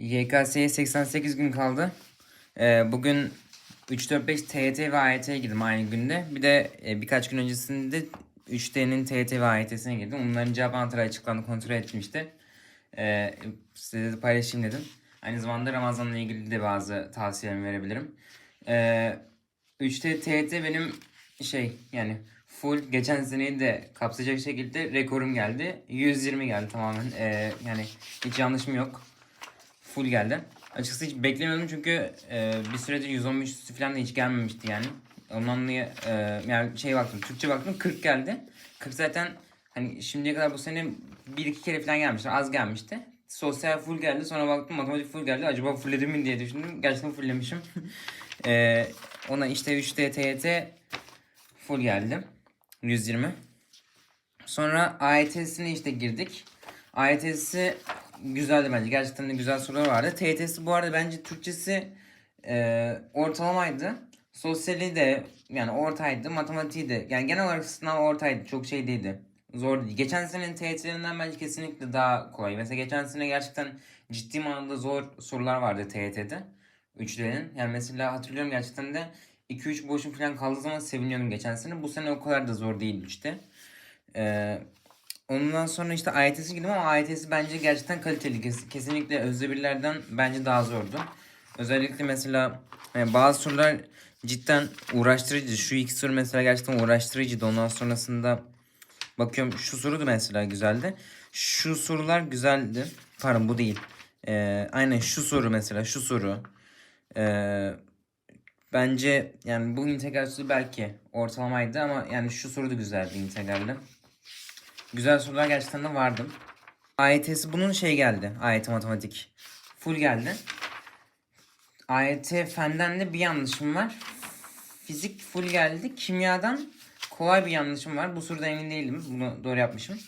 YKS'ye 88 gün kaldı. Ee, bugün 3-4-5 TYT ve AYT'ye girdim aynı günde. Bir de e, birkaç gün öncesinde 3D'nin TYT ve AYT'sine girdim. Onların cevap anahtarı açıklandı kontrol ettim işte. Ee, size de paylaşayım dedim. Aynı zamanda Ramazan'la ilgili de bazı tavsiyelerimi verebilirim. Ee, 3D TYT benim şey yani full geçen seneyi de kapsayacak şekilde rekorum geldi. 120 geldi tamamen. Ee, yani hiç yanlışım yok. Full geldi. Açıkçası hiç beklemiyordum çünkü e, bir süredir 115 üstü falan da hiç gelmemişti yani. Ondan dolayı e, yani şey baktım, Türkçe baktım 40 geldi. 40 zaten hani şimdiye kadar bu sene bir iki kere falan gelmişti. Az gelmişti. Sosyal full geldi. Sonra baktım matematik full geldi. Acaba fullledim mi diye düşündüm. Gerçekten fulllemişim. e, ona işte 3D TYT full geldi. 120. Sonra AYT'sine işte girdik. AYT'si güzeldi bence. Gerçekten de güzel sorular vardı. TYT'si bu arada bence Türkçesi e, ortalamaydı. Sosyali de yani ortaydı. Matematiği de yani genel olarak sınav ortaydı. Çok şey değildi. Zor değil. Geçen senenin TYT'lerinden bence kesinlikle daha kolay. Mesela geçen sene gerçekten ciddi manada zor sorular vardı TYT'de. Üçlerin. Yani mesela hatırlıyorum gerçekten de 2-3 boşum falan kaldığı zaman seviniyordum geçen sene. Bu sene o kadar da zor değil işte. Ee, ondan sonra işte AYT'si girdim ama AYT'si bence gerçekten kaliteli. Kes- Kesinlikle Özdebirlerden bence daha zordu. Özellikle mesela e, bazı sorular cidden uğraştırıcı. Şu iki soru mesela gerçekten uğraştırıcıydı. Ondan sonrasında bakıyorum şu soru da mesela güzeldi. Şu sorular güzeldi. Pardon bu değil. Ee, aynen şu soru mesela şu soru. Ee, bence yani bu integral belki ortalamaydı ama yani şu soru da güzeldi integralde. Güzel sorular gerçekten de vardı. AYT'si bunun şey geldi. AYT matematik. Full geldi. AYT fenden de bir yanlışım var. Fizik full geldi. Kimyadan kolay bir yanlışım var. Bu soruda emin değilim. Bunu doğru yapmışım.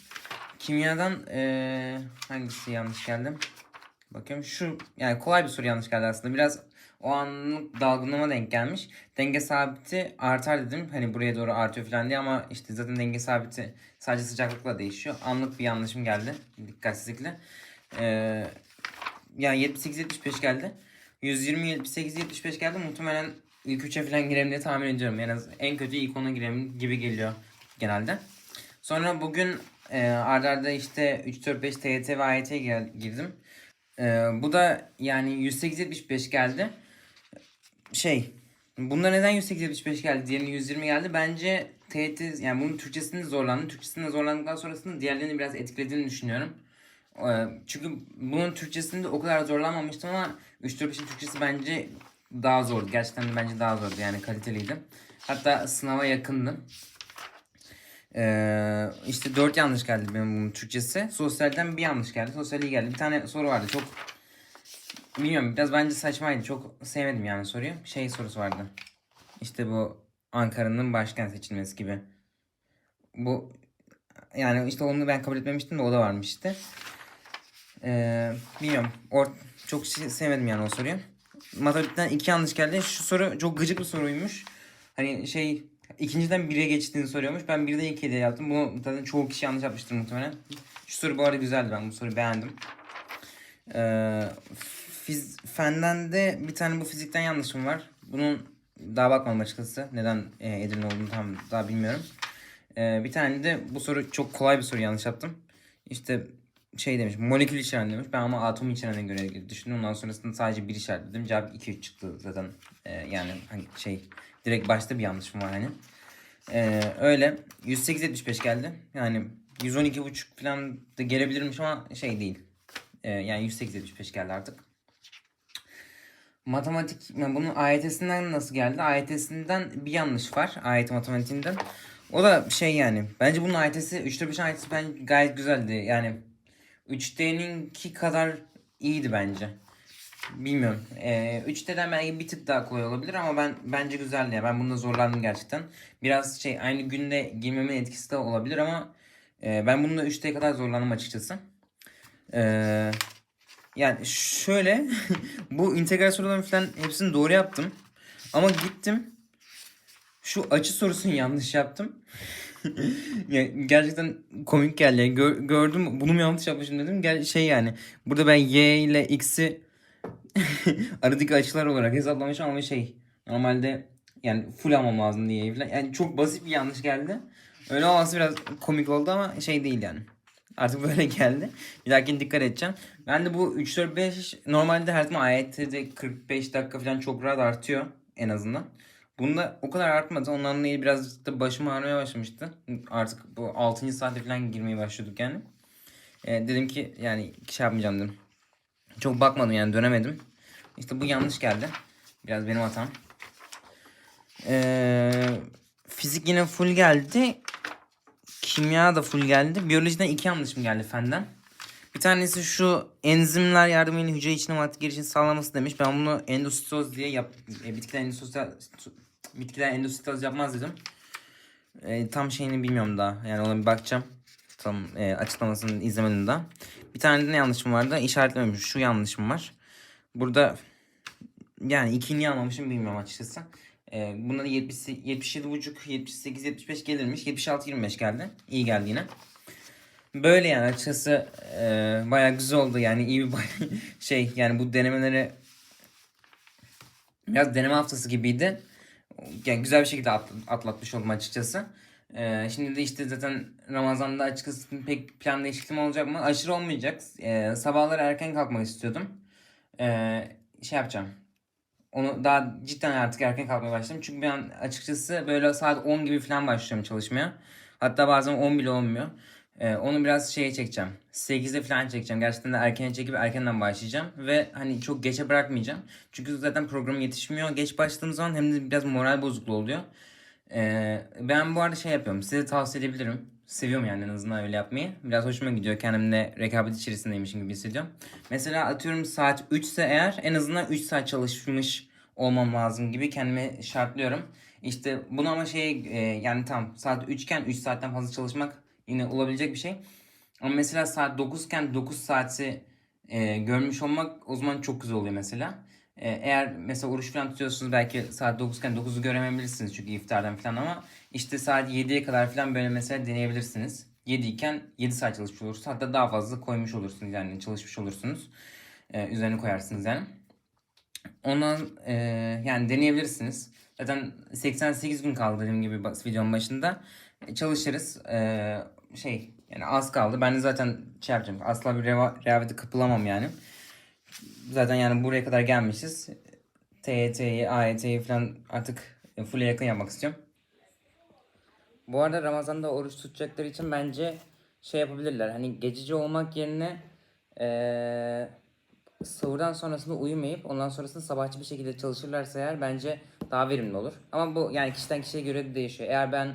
Kimyadan eee, hangisi yanlış geldi? Bakıyorum şu yani kolay bir soru yanlış geldi aslında. Biraz o anlık dalgınlığıma denk gelmiş. Denge sabiti artar dedim. Hani buraya doğru artıyor falan diye ama işte zaten denge sabiti sadece sıcaklıkla değişiyor. Anlık bir yanlışım geldi. Dikkatsizlikle. Ee, yani 78-75 geldi. 120-78-75 geldi. Muhtemelen ilk 3'e falan girerim diye tahmin ediyorum. Az en kötü ilk 10'a girerim gibi geliyor genelde. Sonra bugün e, arda arda işte 3-4-5 TYT ve gel- girdim. E, bu da yani 108-75 geldi. Şey Bunda neden 108-75 geldi? Diğerine 120 geldi. Bence TYT yani bunun Türkçesinde zorlandı. Türkçesinde zorlandıktan sonrasında diğerlerini biraz etkilediğini düşünüyorum. Ee, Çünkü bunun Türkçesinde o kadar zorlanmamıştım ama 3-4-5'in Türkçesi bence daha zordu. Gerçekten de bence daha zordu yani kaliteliydi. Hatta sınava yakındı. Ee, işte 4 yanlış geldi benim bunun Türkçesi. Sosyalden bir yanlış geldi. Sosyal iyi geldi. Bir tane soru vardı çok bilmiyorum biraz bence saçmaydı. Çok sevmedim yani soruyu. Şey sorusu vardı. İşte bu Ankara'nın başkent seçilmesi gibi. Bu yani işte onu ben kabul etmemiştim de o da varmış işte. Ee, bilmiyorum. Or çok şey- sevmedim yani o soruyu. Matematikten iki yanlış geldi. Şu soru çok gıcık bir soruymuş. Hani şey ikinciden bire geçtiğini soruyormuş. Ben birden ikiye de yaptım. Bunu zaten çoğu kişi yanlış yapmıştır muhtemelen. Şu soru bu arada güzeldi. Ben bu soruyu beğendim. Ee, fiz, fenden de bir tane bu fizikten yanlışım var. Bunun daha bakmadım açıkçası. Neden e, Edirne olduğunu tam daha bilmiyorum. Ee, bir tane de bu soru çok kolay bir soru yanlış yaptım. İşte şey demiş molekül içeren demiş. Ben ama atom içerene göre düşündüm. Ondan sonrasında sadece bir işaretledim. Cevap 2-3 çıktı zaten. Ee, yani hani şey direkt başta bir yanlışım var hani. Ee, öyle 108-75 geldi. Yani 112.5 falan da gelebilirmiş ama şey değil. Ee, yani 108-75 geldi artık. Matematik, yani bunun AYT'sinden nasıl geldi? AYT'sinden bir yanlış var. AYT matematiğinden. O da şey yani. Bence bunun AYT'si 3-4-5 AYT'si ben gayet güzeldi. Yani 3D'ninki kadar iyiydi bence. Bilmiyorum. Ee, 3D'den belki bir tık daha kolay olabilir ama ben bence güzeldi ya. Ben bunda zorlandım gerçekten. Biraz şey aynı günde girmemin etkisi de olabilir ama e, ben bunda 3D kadar zorlandım açıkçası. Ee, yani şöyle bu integral soruların falan hepsini doğru yaptım. Ama gittim şu açı sorusunu yanlış yaptım. yani gerçekten komik geldi. Gör- gördüm bunu mu yanlış yapmışım dedim. Gel şey yani burada ben y ile x'i aradaki açılar olarak hesaplamışım ama şey normalde yani full almam lazım diye. Yani çok basit bir yanlış geldi. Öyle olması biraz komik oldu ama şey değil yani. Artık böyle geldi. Bir dahakine dikkat edeceğim. Ben de bu 3 4 5 normalde her zaman AYT'de 45 dakika falan çok rahat artıyor en azından. Bunda o kadar artmadı. Ondan dolayı biraz da başım ağrımaya başlamıştı. Artık bu 6. saate falan girmeye başladık yani. Ee, dedim ki yani şey yapmayacağım dedim. Çok bakmadım yani dönemedim. İşte bu yanlış geldi. Biraz benim hatam. Ee, fizik yine full geldi. Kimya da full geldi. Biyolojiden iki yanlışım geldi fenden. Bir tanesi şu enzimler yardımıyla hücre içine madde girişini sağlaması demiş. Ben bunu endositoz diye yap e, bitkiler endositoz bitkiler endositoz yapmaz dedim. E, tam şeyini bilmiyorum daha. Yani ona bir bakacağım. Tam e, açıklamasını izlemedim daha. Bir tane de ne yanlışım vardı? İşaretlememişim. Şu yanlışım var. Burada yani ikinciyi almamışım bilmiyorum açıkçası. Ee, buna da 70, 77,5, 78, 75 gelirmiş. 76, 25 geldi. İyi geldi yine. Böyle yani açıkçası e, bayağı güzel oldu yani iyi bir şey yani bu denemeleri biraz deneme haftası gibiydi. Yani güzel bir şekilde at- atlatmış oldum açıkçası. Ee, şimdi de işte zaten Ramazan'da açıkçası pek plan değişikliğim olacak mı? Aşırı olmayacak. Ee, sabahları erken kalkmak istiyordum. Ee, şey yapacağım. Onu daha cidden artık erken kalkmaya başladım. Çünkü ben açıkçası böyle saat 10 gibi falan başlıyorum çalışmaya. Hatta bazen 10 bile olmuyor. Ee, onu biraz şeye çekeceğim. 8'de falan çekeceğim. Gerçekten de erken çekip erkenden başlayacağım. Ve hani çok geçe bırakmayacağım. Çünkü zaten program yetişmiyor. Geç başladığım zaman hem de biraz moral bozukluğu oluyor. Ee, ben bu arada şey yapıyorum. Size tavsiye edebilirim. Seviyorum yani en azından öyle yapmayı. Biraz hoşuma gidiyor. Kendimle rekabet içerisindeymişim gibi hissediyorum. Mesela atıyorum saat 3 ise eğer en azından 3 saat çalışmış olmam lazım gibi kendime şartlıyorum. İşte bunu ama şey e, yani tam saat 3 iken 3 saatten fazla çalışmak yine olabilecek bir şey. Ama mesela saat 9 iken 9 saati e, görmüş olmak o zaman çok güzel oluyor mesela. E, eğer mesela oruç falan tutuyorsunuz belki saat 9 iken 9'u göremeyebilirsiniz çünkü iftardan falan ama işte saat 7'ye kadar falan böyle mesela deneyebilirsiniz. 7 iken 7 saat çalışmış olursunuz. Hatta daha fazla koymuş olursunuz yani çalışmış olursunuz. E, üzerine koyarsınız yani. Ondan e, yani deneyebilirsiniz. Zaten 88 gün kaldı dediğim gibi videonun başında. E, çalışırız. E, şey yani az kaldı. Ben de zaten şey yapacağım. Asla bir reva- rehavete kapılamam yani. Zaten yani buraya kadar gelmişiz. TYT'yi, AYT'yi falan artık full'e yakın yapmak istiyorum. Bu arada Ramazan'da oruç tutacakları için bence şey yapabilirler. Hani gececi olmak yerine eee sahurdan sonrasında uyumayıp ondan sonrasında sabahçı bir şekilde çalışırlarsa eğer bence daha verimli olur. Ama bu yani kişiden kişiye göre de değişiyor. Eğer ben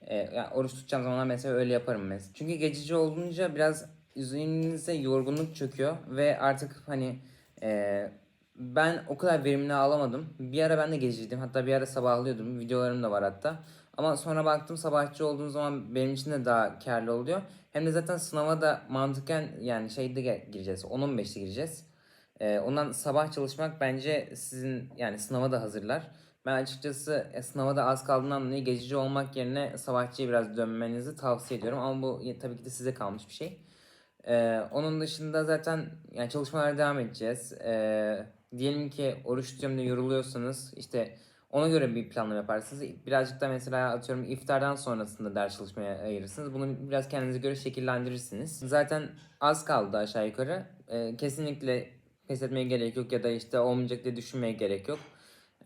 e, yani oruç tutacağım zamanlar mesela öyle yaparım mesela. Çünkü gececi olunca biraz üzerinize yorgunluk çöküyor ve artık hani e, ben o kadar verimli alamadım. Bir ara ben de gececiydim. Hatta bir ara sabahlıyordum. Videolarım da var hatta. Ama sonra baktım sabahçı olduğum zaman benim için de daha karlı oluyor. Hem de zaten sınava da mantıken yani şeyde gireceğiz. 10-15'te gireceğiz. Ee, ondan sabah çalışmak bence sizin yani sınava da hazırlar. Ben açıkçası e, sınava da az kaldığından dolayı gececi olmak yerine sabahçıya biraz dönmenizi tavsiye ediyorum. Ama bu tabii ki de size kalmış bir şey. Ee, onun dışında zaten yani çalışmalara devam edeceğiz. Ee, diyelim ki oruç tutuyorum yoruluyorsanız işte ona göre bir planlama yaparsınız. Birazcık da mesela atıyorum iftardan sonrasında ders çalışmaya ayırırsınız. Bunu biraz kendinize göre şekillendirirsiniz. Zaten az kaldı aşağı yukarı. Ee, kesinlikle pes etmeye gerek yok ya da işte olmayacak diye düşünmeye gerek yok.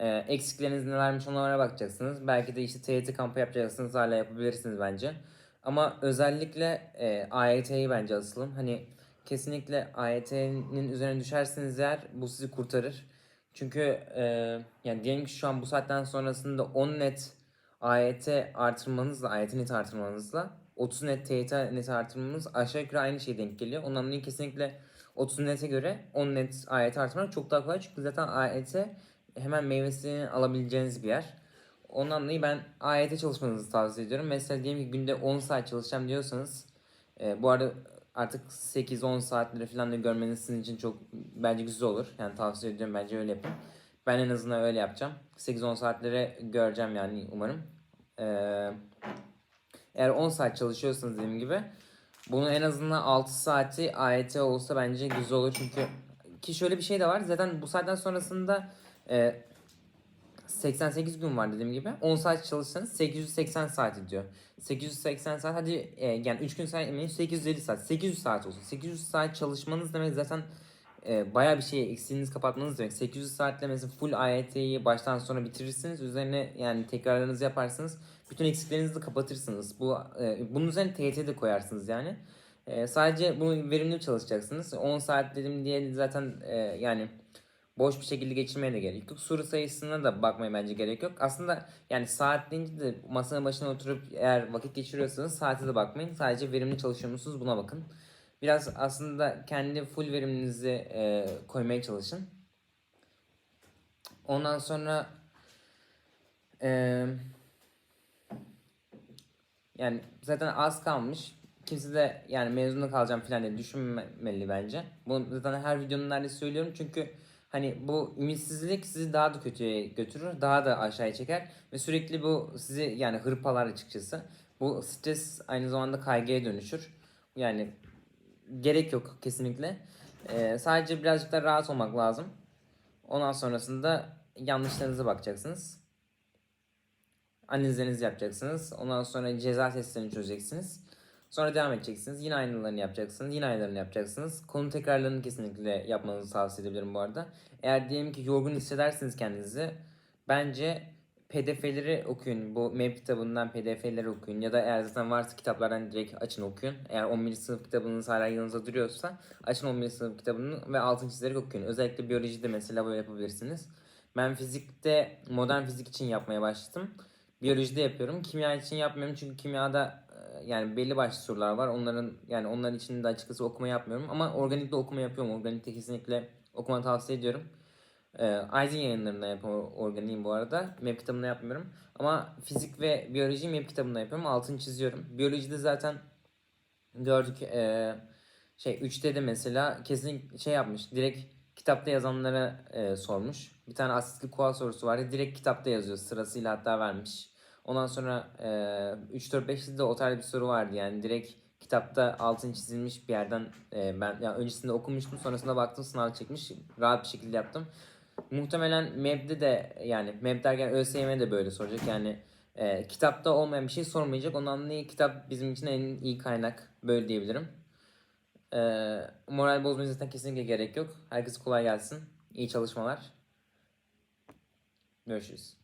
Ee, eksikleriniz nelermiş onlara bakacaksınız. Belki de işte TYT kampı yapacaksınız hala yapabilirsiniz bence. Ama özellikle e, AYT'yi bence asılın. Hani kesinlikle AYT'nin üzerine düşerseniz eğer bu sizi kurtarır. Çünkü e, yani diyelim ki şu an bu saatten sonrasında 10 net AYT artırmanızla, AYT net artırmanızla 30 net TYT net artırmanız aşağı yukarı aynı şeye denk geliyor. Ondan dolayı kesinlikle 30 nete göre 10 net AYT artırmak çok daha kolay. Çünkü zaten AYT hemen meyvesini alabileceğiniz bir yer. Ondan dolayı ben AYT çalışmanızı tavsiye ediyorum. Mesela diyelim ki günde 10 saat çalışacağım diyorsanız e, bu arada artık 8-10 saatleri falan da görmeniz sizin için çok bence güzel olur. Yani tavsiye ediyorum bence öyle yapın. Ben en azından öyle yapacağım. 8-10 saatlere göreceğim yani umarım. Eee eğer 10 saat çalışıyorsanız dediğim gibi bunun en azından 6 saati AYT olsa bence güzel olur çünkü ki şöyle bir şey de var. Zaten bu saatten sonrasında e, 88 gün var dediğim gibi. 10 saat çalışsanız 880 saat ediyor. 880 saat hadi e, yani 3 gün saymayın 850 saat. 800 saat olsun. 800 saat çalışmanız demek zaten e, bayağı bir şey eksiğinizi kapatmanız demek. 800 saatle mesela full AYT'yi baştan sona bitirirsiniz. Üzerine yani tekrarlarınızı yaparsınız. Bütün eksiklerinizi de kapatırsınız. Bu e, bunun üzerine TYT de koyarsınız yani. E, sadece bunu verimli çalışacaksınız. 10 saat dedim diye zaten e, yani boş bir şekilde geçirmeye de gerek yok. Soru sayısına da bakmaya bence gerek yok. Aslında yani saat deyince de masanın başına oturup eğer vakit geçiriyorsanız saate de bakmayın. Sadece verimli çalışıyor musunuz buna bakın. Biraz aslında kendi full veriminizi e, koymaya çalışın. Ondan sonra e, yani zaten az kalmış. Kimse de yani mezuna kalacağım falan diye düşünmemeli bence. Bunu zaten her videonun neredeyse söylüyorum çünkü hani bu ümitsizlik sizi daha da kötüye götürür, daha da aşağıya çeker ve sürekli bu sizi yani hırpalar açıkçası. Bu stres aynı zamanda kaygıya dönüşür. Yani gerek yok kesinlikle. Ee, sadece birazcık da rahat olmak lazım. Ondan sonrasında yanlışlarınıza bakacaksınız. Analizlerinizi yapacaksınız. Ondan sonra ceza testlerini çözeceksiniz. Sonra devam edeceksiniz. Yine aynılarını yapacaksınız. Yine aynılarını yapacaksınız. Konu tekrarlarını kesinlikle yapmanızı tavsiye edebilirim bu arada. Eğer diyelim ki yorgun hissedersiniz kendinizi bence pdf'leri okuyun. Bu MEP kitabından pdf'leri okuyun. Ya da eğer zaten varsa kitaplardan direkt açın okuyun. Eğer 11. sınıf kitabınız hala yanınızda duruyorsa açın 11. sınıf kitabını ve altın çizerek okuyun. Özellikle biyolojide mesela böyle yapabilirsiniz. Ben fizikte modern fizik için yapmaya başladım. Biyolojide yapıyorum. Kimya için yapmıyorum çünkü kimyada yani belli başlı sorular var. Onların yani onların içinde açıkçası okuma yapmıyorum ama organikte okuma yapıyorum. Organikte kesinlikle okuma tavsiye ediyorum. Ee, Aydın yayınlarında yapıyorum organiğim bu arada. MEP kitabında yapmıyorum. Ama fizik ve biyoloji MEP kitabında yapıyorum. Altını çiziyorum. Biyolojide zaten gördük e, şey 3'te de mesela kesin şey yapmış. Direkt kitapta yazanlara e, sormuş. Bir tane asitli kual sorusu vardı. Direkt kitapta yazıyor. Sırasıyla hatta vermiş. Ondan sonra e, 3 4 5'te de o tarz bir soru vardı. Yani direkt kitapta altın çizilmiş bir yerden e, ben yani öncesinde okumuştum. Sonrasında baktım sınav çekmiş. Rahat bir şekilde yaptım. Muhtemelen MEB'de de yani MEB derken ÖSYM de böyle soracak. Yani e, kitapta olmayan bir şey sormayacak. Ondan dolayı kitap bizim için en iyi kaynak. Böyle diyebilirim. E, moral bozmaya zaten kesinlikle gerek yok. Herkese kolay gelsin. İyi çalışmalar. Görüşürüz.